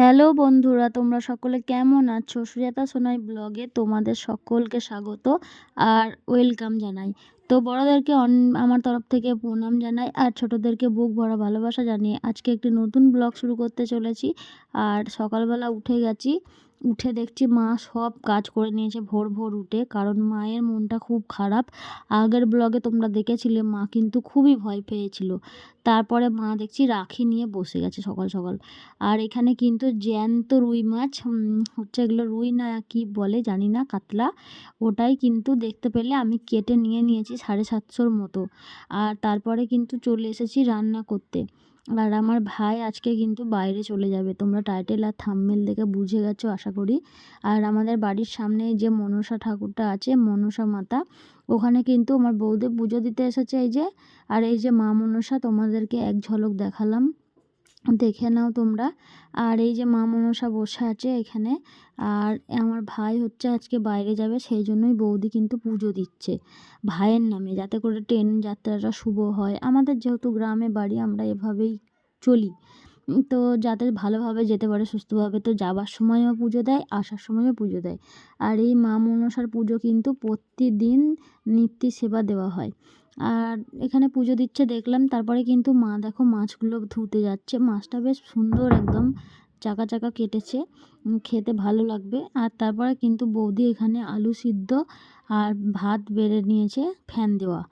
Hello বন্ধুরা, তোমরা সকলে কেমন আছো? সুজাতা সোনাই ব্লগে তোমাদের সকলকে স্বাগত আর ওয়েলকাম জানাই। তো বড়োদেরকে আমার তরফ থেকে প্রণাম জানাই আর ছোটোদেরকে বুক ভরা ভালোবাসা জানিয়ে আজকে একটি নতুন ব্লগ শুরু করতে চলেছি। আর সকালবেলা উঠে গেছি উঠে দেখছি মা সব কাজ করে নিয়েছে ভোর ভোর উঠে। কারণ মায়ের মনটা খুব খারাপ। আগের ব্লগে তোমরা দেখেছিলে, মা কিন্তু খুবই ভয় পেয়েছিল। তারপরে মা দেখছি রাখি নিয়ে বসে গেছে সকাল সকাল। আর এখানে কিন্তু জ্যান্ত রুই মাছ হচ্ছে এগুলো রুই না কি বলে জানি না, কাতলা। ওটাই কিন্তু দেখতে পেলে আমি কেটে নিয়ে নিয়েছি সাড়ে সাতশোর মতো। আর তারপরে কিন্তু চলে এসেছি রান্না করতে। আর আমার ভাই আজকে কিন্তু বাইরে চলে যাবে। তোমরা টাইটেল আর থামমেল দেখে বুঝে গেছো, আশা করি। আর আমাদের বাড়ির সামনে যে মনসা ঠাকুরটা আছে, মনসা মাতা, ওখানে কিন্তু আমার বৌদি পুজো দিতে এসেছে এই যে। আর এই যে মা মনসা, তোমাদেরকে এক ঝলক দেখালাম। দেখে নাও তোমরা। আর এই যে মা মনসা বসে আছে এখানে, আর আমার ভাই হচ্ছে আজকে বাইরে যাবে, সেই জন্যই বৌদি কিন্তু পুজো দিচ্ছে। ভাইয়ের নামে, যাতে করে ট্রেন যাত্রাটা শুভ হয়। আমাদের যেহেতু গ্রামে বাড়ি, আমরা এভাবেই চলি। তো যাতে ভালোভাবে যেতে পারে সুস্থভাবে তো যাবার সময়ও পুজো দেয়, আসার সময়ও পুজো দেয়। আর এই মা মনসার পুজো কিন্তু প্রতিদিন নিত্য সেবা দেওয়া হয়। আর এখানে পুজো দিচ্ছে দেখলাম, তারপরে কিন্তু মা দেখো মাছগুলো ধুতে যাচ্ছে। মাছটা বেশ সুন্দর একদম চাকা চাকা কেটেছে খেতে ভালো লাগবে। আর তারপরে কিন্তু বৌদি এখানে আলু সিদ্ধ আর ভাত বেড়ে নিয়েছে ফ্যান দেওয়া।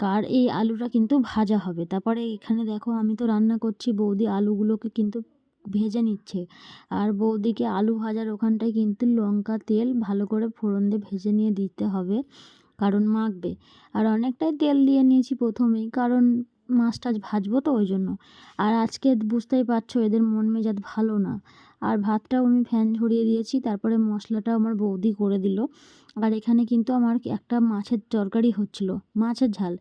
কার এই আলুটা কিন্তু ভাজা হবে। তারপরে এখানে দেখো, আমি তো রান্না করছি, বৌদি আলুগুলোকে কিন্তু ভেজে নিচ্ছে। আর বৌদিকে আলু ভাজার ওখানটায় কিন্তু লঙ্কা, তেল ভালো করে ফোড়ন দিয়ে ভেজে নিয়ে দিতে হবে, কারণ মাখবে। আর অনেকটাই তেল দিয়ে নিয়েছি প্রথমেই, কারণ মাছ টাছ ভাজবো তো ওই জন্য। আর আজকে বুঝতেই পারছ, এদের মন মেজাজ ভালো না। আর ভাতটাও আমি ফ্যান ঝরিয়ে দিয়েছি, তারপরে মশলাটাও আমার বৌদি করে দিল। আর এখানে কিন্তু আমার একটা মাছের তরকারি হচ্ছিল, মাছের ঝাল।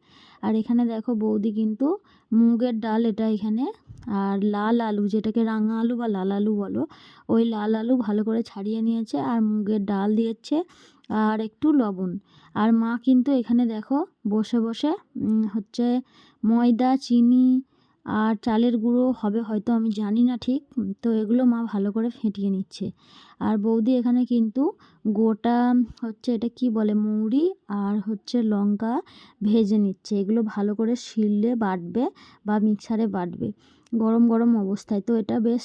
আর এখানে দেখো বৌদি কিন্তু মুগের ডাল এটা এখানে, আর লাল আলু যেটাকে রাঙা আলু বা লাল আলু বলো, ওই লাল আলু ভালো করে ছাড়িয়ে নিয়েছে আর মুগের ডাল দিয়েছে আর একটু লবণ। আর মা কিন্তু এখানে দেখো বসে বসে হচ্ছে ময়দা, চিনি আর চালের গুঁড়ো হবে হয়তো, আমি জানি না ঠিক। তো এগুলো মা ভালো করে ফেটিয়ে নিচ্ছে। আর বৌদি এখানে কিন্তু গোটা হচ্ছে এটা কি বলে, মৌরি আর হচ্ছে লঙ্কা ভেজে নিচ্ছে। এগুলো ভালো করে শিললে বাটবে বা মিক্সারে বাটবে। গরম গরম অবস্থায়। তো এটা বেশ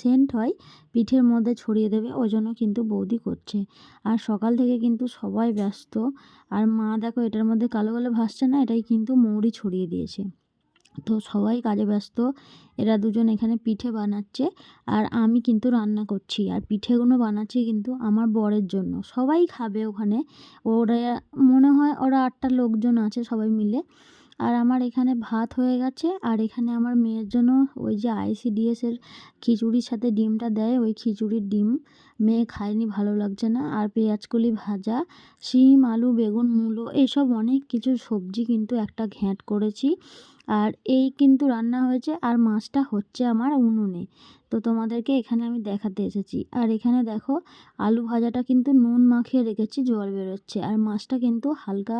সেন্ট হয়, পিঠের মধ্যে ছড়িয়ে দেবে, ওই জন্য কিন্তু বৌদি করছে। আর সকাল থেকে কিন্তু সবাই ব্যস্ত। আর মা দেখো এটার মধ্যে কালো কালো ভাসছে না, এটাই কিন্তু মৌরি ছড়িয়ে দিয়েছে। তো সবাই কাজে ব্যস্ত। এরা দুজন এখানে পিঠে বানাচ্ছে আর আমি কিন্তু রান্না করছি। আর পিঠেগুলো বানাচ্ছি কিন্তু আমার বরের জন্য। সবাই খাবে ওখানে। ওরা মনে হয় ওরা আটটা লোকজন আছে সবাই মিলে। আর আমার এখানে ভাত হয়ে গেছে। আর এখানে আমার মেয়ের জন্য ওই যে আইসিডিএসের খিচুড়ির সাথে ডিমটা দেয়। ওই খিচুড়ির ডিম মেয়ে খায়নি, ভালো লাগছে না। আর পেঁয়াজকলি ভাজা, শিম, আলু, বেগুন, মূলো এইসব অনেক কিছু সবজি কিন্তু একটা ঘ্যাঁট করেছি। আর এই কিন্তু রান্না হয়েছে আর মাছটা হচ্ছে আমার উনুনে। তো তোমাদেরকে এখানে আমি দেখাতে এসেছি। আর এখানে দেখো, আলু ভাজাটা কিন্তু নুন মাখিয়ে রেখেছি, জল বেরোচ্ছে। আর মাছটা কিন্তু হালকা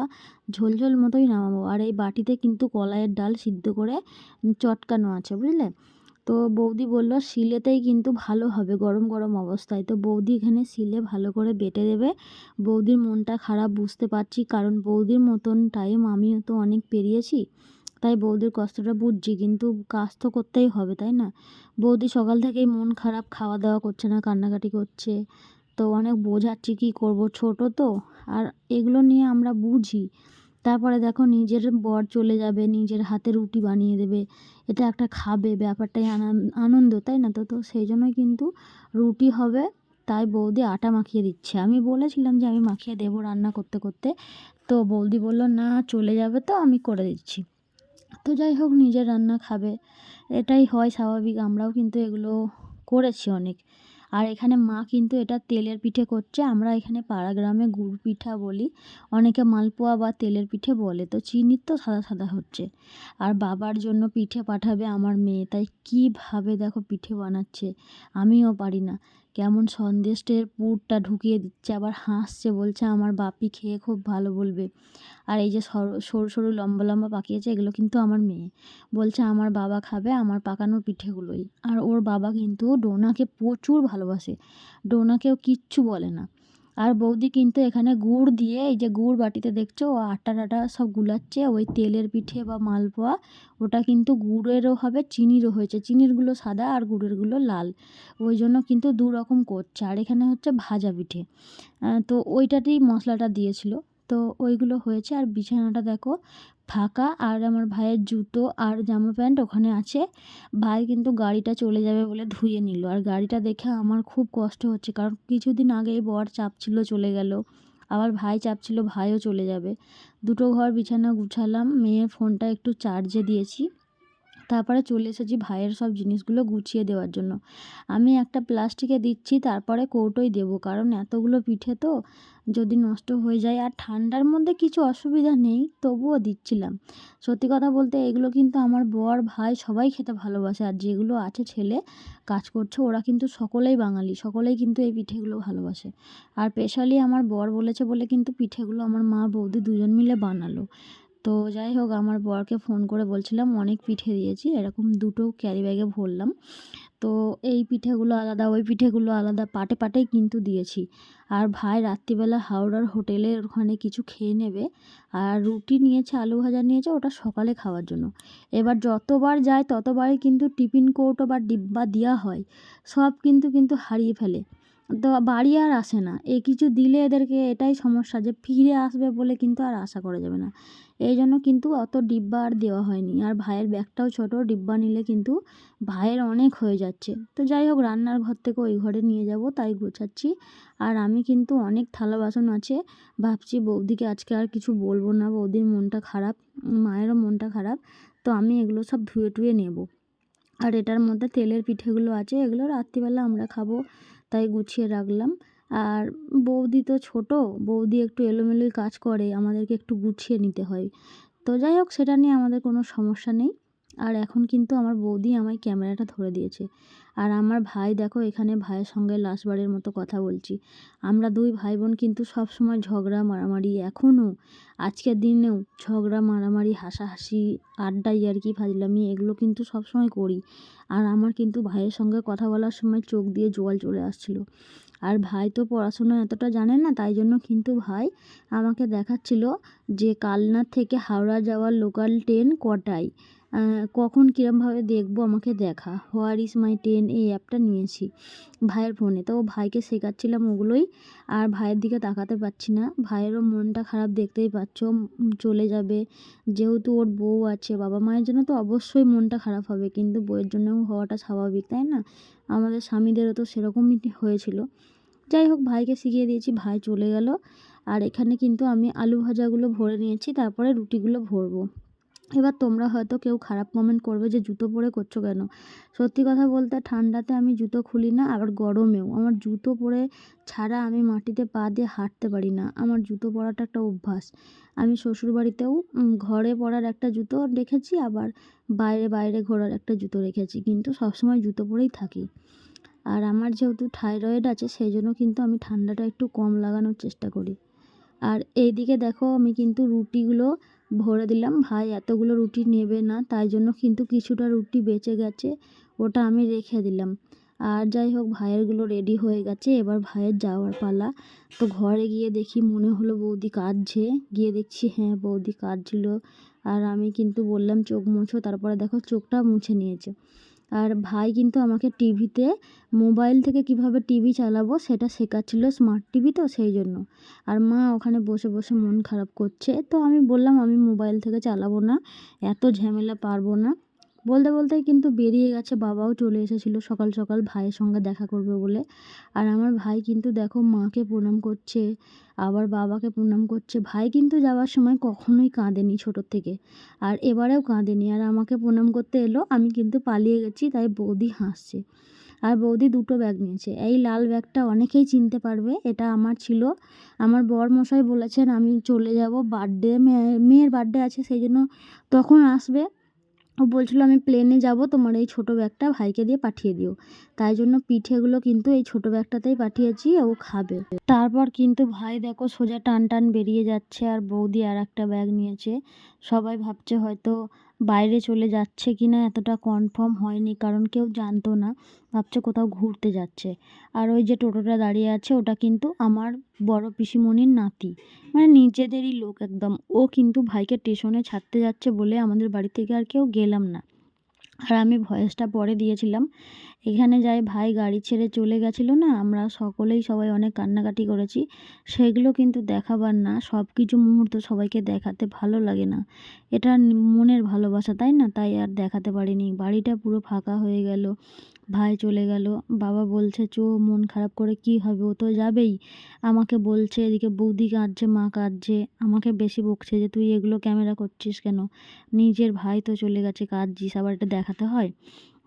ঝোলঝোল মতোই নামাবো। আর এই বাটিতে কিন্তু কলাইয়ের ডাল সিদ্ধ করে চটকানো আছে, বুঝলে? তো বৌদি বলল, শিলেতেই কিন্তু ভালো হবে গরম গরম অবস্থায়। তো বৌদি এখানে শিলে ভালো করে বেটে দেবে। বৌদির মনটা খারাপ, বুঝতে পারছি। কারণ বৌদির মতন টাইম আমিও তো অনেক পেরিয়েছি। তাই বৌদির কষ্টটা বুঝছি, কিন্তু কাজ তো করতেই হবে, তাই না? বৌদি সকাল থেকেই মন খারাপ খাওয়া দাওয়া করছে না, কান্নাকাটি করছে। তো অনেক বোঝাচ্ছি কী করব, ছোট তো। আর এগুলো নিয়ে আমরা বুঝি। তারপরে দেখো নিজের বর চলে যাবে, নিজের হাতে রুটি বানিয়ে দেবে। এটা একটা খাবে, ব্যাপারটাই আনন্দ, তাই না? তো তো সেই জন্যই কিন্তু রুটি হবে, তাই বৌদি আটা মাখিয়ে দিচ্ছে। আমি বলেছিলাম যে আমি মাখিয়ে দেবো রান্না করতে করতে। তো বৌদি বলল, না, চলে যাবে তো, আমি করে দিচ্ছি। তো যাই হোক নিজের রান্না খাবে। এটাই হয় স্বাভাবিক, আমরাও কিন্তু এগুলো করেছি অনেক। আর এখানে মা কিন্তু এটা তেলের পিঠে করছে, আমরা এখানে পাড়া গ্রামে গুড় পিঠা বলি। অনেকে মালপোয়া বা তেলের পিঠে বলে, তো চিনির তো সাদা সাদা হচ্ছে। আর বাবার জন্য পিঠে পাঠাবে আমার মেয়ে, তাই কীভাবে দেখো পিঠে বানাচ্ছে, আমিও পারি না। কেমন সন্দেশের পুরটা ঢুকিয়ে দিচ্ছে, আবার হাসছে, বলছে, আমার বাপি খেয়ে খুব ভালো বলবে। আর এই যে সরু সরু সরু, লম্বা লম্বা পাকিয়েছে এগুলো কিন্তু আমার মেয়ে। বলছে, আমার বাবা খাবে আমার পাকানো পিঠেগুলোই। আর ওর বাবা কিন্তু ডোনাকে প্রচুর ভালোবাসে। ডোনাকেও কিচ্ছু বলে না। আর বৌদি কিন্তু এখানে গুড় দিয়ে, এই যে গুড় বাটিতে দেখছ ও আটা টাটা সব গুলাচ্ছে, ওই তেলের পিঠে বা মালপোয়া, ওটা কিন্তু গুড়েরও হবে, চিনিরও হয়েছে। চিনিরগুলো সাদা আর গুড়েরগুলো লাল। ওই জন্য কিন্তু দু রকম করছে। আর এখানে হচ্ছে ভাজা পিঠে। তো ওইটাতেই মশলাটা দিয়েছিল। তো ওইগুলো হয়েছে। আর বিছানাটা দেখো ফাঁকা আর আমার ভাইয়ের জুতো আর জামা প্যান্ট ওখানে আছে। ভাই কিন্তু গাড়িটা চলে যাবে বলে ধুয়ে নিল। আর গাড়িটা দেখে আমার খুব কষ্ট হচ্ছে কারণ কিছুদিন আগেই বর চাপ ছিল চলে গেল। আবার ভাই চাপ ছিল, ভাইও চলে যাবে। দুটো ঘর বিছানা গুছালাম, মেয়ের ফোনটা একটু চার্জে দিয়েছি। তারপরে চলে এসেছি ভাইয়ের সব জিনিসগুলো গুছিয়ে দেওয়ার জন্য। আমি একটা প্লাস্টিকে দিচ্ছি, তারপরে কৌটোই দেবো, কারণ এতগুলো পিঠে তো যদি নষ্ট হয়ে যায়। আর ঠান্ডার মধ্যে কিছু অসুবিধা নেই, তবুও দিচ্ছিলাম। সত্যি কথা বলতে এগুলো কিন্তু আমার বর, ভাই সবাই খেতে ভালোবাসে, আর যেগুলো আছে ছেলে কাজ করছে, ওরা কিন্তু সকলেই বাঙালি, সকলেই কিন্তু এই পিঠেগুলো ভালোবাসে। আর স্পেশালি আমার বর বলেছে বলে কিন্তু পিঠেগুলো আমার মা বৌদি দুজন মিলে বানালো। তো যাই হোক আমার বরকে ফোন করে বলছিলাম, অনেক পিঠে দিয়েছি, এরকম দুটো ক্যারি ব্যাগে ভরলাম। তো এই পিঠেগুলো আলাদা, ওই পিঠেগুলো আলাদা, পাটে পাটেই কিন্তু দিয়েছি। আর ভাই রাত্রিবেলা হাওড়ার হোটেলের ওখানে কিছু খেয়ে নেবে, আর রুটি নিয়েছে, আলু ভাজা নিয়েছে, ওটা সকালে খাওয়ার জন্য। এবার যতবার যায়, ততবারই কিন্তু টিফিন কৌটো বা ডিব্বা দেওয়া হয়, সব কিন্তু কিন্তু হারিয়ে ফেলে। তো বাড়ি আর আসে না। এ কিছু দিলে এদেরকে এটাই সমস্যা যে ফিরে আসবে বলে কিন্তু আর আশা করা যাবে না। এই জন্য কিন্তু অত ডিব্বা আর দেওয়া হয়নি। আর ভাইয়ের ব্যাগটাও ছোটো, ডিব্বা নিলে কিন্তু ভাইয়ের অনেক হয়ে যাচ্ছে। তো যাই হোক, রান্নার ঘর থেকে ওই ঘরে নিয়ে যাব, তাই গোছাচ্ছি। আর আমি কিন্তু অনেক থালা বাসন আছে। ভাবছি বৌদিকে আজকে আর কিছু বলব না। বৌদির মনটা খারাপ, মায়েরও মনটা খারাপ। তো আমি এগুলো সব ধুয়ে টুয়ে নেব। আর এটার মধ্যে তেলের পিঠেগুলো আছে, এগুলো রাত্রিবেলা আমরা খাব। তাই গুছিয়ে রাখলাম। আর বৌদি তো ছোটো, বৌদি একটু এলোমেলোই কাজ করে, আমাদেরকে একটু গুছিয়ে নিতে হয়। তো যাই হোক, সেটা নিয়ে আমাদের কোনো সমস্যা নেই। আর এখন কিন্তু আমার বৌদি আমায় ক্যামেরাটা ধরে দিয়েছে। আর আমার ভাই দেখো এখানে ভাইয়ের সঙ্গে লাস্টবারের মতো কথা বলছি। আমরা দুই ভাই বোন কিন্তু সব সময় ঝগড়া, মারামারি এখনও। আজকের দিনেও ঝগড়া, মারামারি, হাসাহাসি আড্ডা ইয়ার্কি ফাজলামি এগুলো কিন্তু সব সময় করি। আর আমার কিন্তু ভাইয়ের সঙ্গে কথা বলার সময় চোখ দিয়ে জল চলে আসছিল। আর ভাই তো পড়াশোনা এতটা জানে না, তাই জন্য কিন্তু ভাই আমাকে দেখাচ্ছিল যে কালনার থেকে হাওড়া যাওয়ার লোকাল ট্রেন কটায়। কখন কীরমভাবে দেখব আমাকে দেখা? হোয়ার ইজ মাই টেন এই অ্যাপটা নিয়েছি ভাইয়ের ফোনে তো ভাইকে শেখাচ্ছিলাম ওগুলোই। আর ভাইয়ের দিকে তাকাতে পারছি না। ভাইয়েরও মনটা খারাপ দেখতেই পাচ্ছ। চলে যাবে। যেহেতু ওর বউ আছে, বাবা মায়ের জন্য তো অবশ্যই মনটা খারাপ হবে। কিন্তু বউয়ের জন্যও হওয়াটা স্বাভাবিক, তাই না? আমাদের স্বামীদেরও তো সেরকমই হয়েছিল। যাই হোক, ভাইকে শিখিয়ে দিয়েছি। ভাই চলে গেল। আর এখানে কিন্তু আমি আলু ভাজাগুলো ভরে নিয়েছি। তারপরে রুটিগুলো ভরবো। এবার তোমরা হয়তো কেউ খারাপ কমেন্ট করবে যে জুতো পরে করছ কেন? সত্যি কথা বলতে ঠান্ডাতে আমি জুতো খুলি না, আবার গরমেও। আমার জুতো পরে ছাড়া আমি মাটিতে পা দিয়ে হাঁটতে পারি না। আমার জুতো পরাটা একটা অভ্যাস। আমি শ্বশুরবাড়িতেও ঘরে পরার একটা জুতো রেখেছি, আবার বাইরে বাইরে ঘোরার একটা জুতো রেখেছি। কিন্তু সবসময় জুতো পরেই থাকি। আর আমার যেহেতু থাইরয়েড আছে, সেই জন্য কিন্তু আমি ঠান্ডাটা একটু কম লাগানোর চেষ্টা করি। আর এইদিকে দেখো আমি কিন্তু রুটিগুলো ভরে দিলাম। ভাই এতগুলো রুটি নেবে না, তাই জন্য কিন্তু কিছুটা রুটি বেঁচে গেছে, ওটা আমি রেখে দিলাম। আর যাই হোক, ভাইয়েরগুলো রেডি হয়ে গেছে, এবার ভাইয়ের যাওয়ার পালা। তো ঘরে গিয়ে দেখি মনে হলো বৌদি কাঁদছে, গিয়ে দেখছি হ্যাঁ বৌদি কাঁদছিল। আর আমি কিন্তু বললাম, চোখ মুছো। তারপরে দেখো, চোখটা মুছে নিয়েছে। আর ভাই কিন্তু আমাকে টিভিতে মোবাইল থেকে কীভাবে টিভি চালাবো সেটা শেখাচ্ছিলো স্মার্ট টিভি তো সেই জন্য। আর মা ওখানে বসে বসে মন খারাপ করছে। তো আমি বললাম, আমি মোবাইল থেকে চালাবো না, এত ঝামেলা পারব না। বলতে বলতে কিন্তু বেরিয়ে গেছে, বাবাও চলে এসেছিল সকাল সকাল, ভাইয়ের সঙ্গে দেখা করবে বলে। আর আমার ভাই কিন্তু দেখো মাকে প্রণাম করছে, আবার বাবাকে প্রণাম করছে। ভাই কিন্তু যাওয়ার সময় কখনোই কাঁদেনি ছোটোর থেকে, আর এবারেও কাঁদেনি। আর আমাকে প্রণাম করতে এলো, আমি কিন্তু পালিয়ে গেছি, তাই বৌদি হাসছে। আর বৌদি দুটো ব্যাগ নিয়েছে, এই লাল ব্যাগটা অনেকেই চিনতে পারবে, এটা আমার ছিল। আমার বর মশাই বলেছেন, আমি চলে যাব, বার্থডে, মেয়ের বার্থডে আছে, সেই জন্য তখন আসবে। ও বলছিল, আমি প্লেনে যাব, তোমার এই ছোটো ব্যাগটা ভাইকে দিয়ে পাঠিয়ে দিও। তাই জন্য পিঠেগুলো কিন্তু এই ছোটো ব্যাগটাতেই পাঠিয়েছি, ও খাবে। তারপর কিন্তু ভাই দেখো, সোজা টান টান বেরিয়ে যাচ্ছে, আর বৌদি আর একটা ব্যাগ নিয়েছে। সবাই ভাবছে হয়তো বাইরে চলে যাচ্ছে কি না এতটা কনফার্ম হয়নি, কারণ কেউ জানতো না, ভাবছে কোথাও ঘুরতে যাচ্ছে। আর ওই যে টোটোটা দাঁড়িয়ে আছে, ওটা কিন্তু আমার বড় পিসিমণির নাতি। মানে নিজেদেরই লোক একদম। ও কিন্তু ভাইকে স্টেশনে ছাড়তে যাচ্ছে বলে আমাদের বাড়ি থেকে আর কেউ গেলাম না। আর আমি ভয়েসটা পরে দিয়েছিলাম। এখানে যাই, ভাই গাড়ি ছেড়ে চলে গেছিল না, আমরা সকলেই সবাই অনেক কান্নাকাটি করেছি। সেগুলো কিন্তু দেখাবার না সব কিছু মুহূর্ত সবাইকে দেখাতে ভালো লাগে না। এটা মনের ভালোবাসা, তাই না? তাই আর দেখাতে পারিনি। বাড়িটা পুরো ফাঁকা হয়ে গেল। ভাই চলে গেল। বাবা বলছে, চো, মন খারাপ করে কি হবে? ও তো যাবেই। আমাকে বলছে, এদিকে বৌদি কাঁদছে, মা কাঁদছে। আমাকে বেশি বকছে যে, তুই এগুলো ক্যামেরা করছিস কেন? নিজের ভাই তো চলে গেছে, কাঁদছিস, আবার এটা দেখাতে হয়?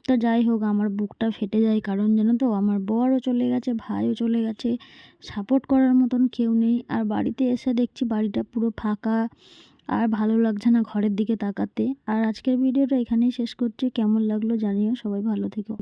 তো যাই হোক, আমার বুকটা ফেটে যায়। কারণ জানো তো, আমার বরও চলে গেছে, ভাইও চলে গেছে। সাপোর্ট করার মতন কেউ নেই। আর বাড়িতে এসে দেখছি বাড়িটা পুরো ফাঁকা। আর ভালো লাগছে না ঘরের দিকে তাকাতে। আর আজকের ভিডিওটা এখানেই শেষ করছি। কেমন লাগল জানিও। সবাই ভালো থেকো।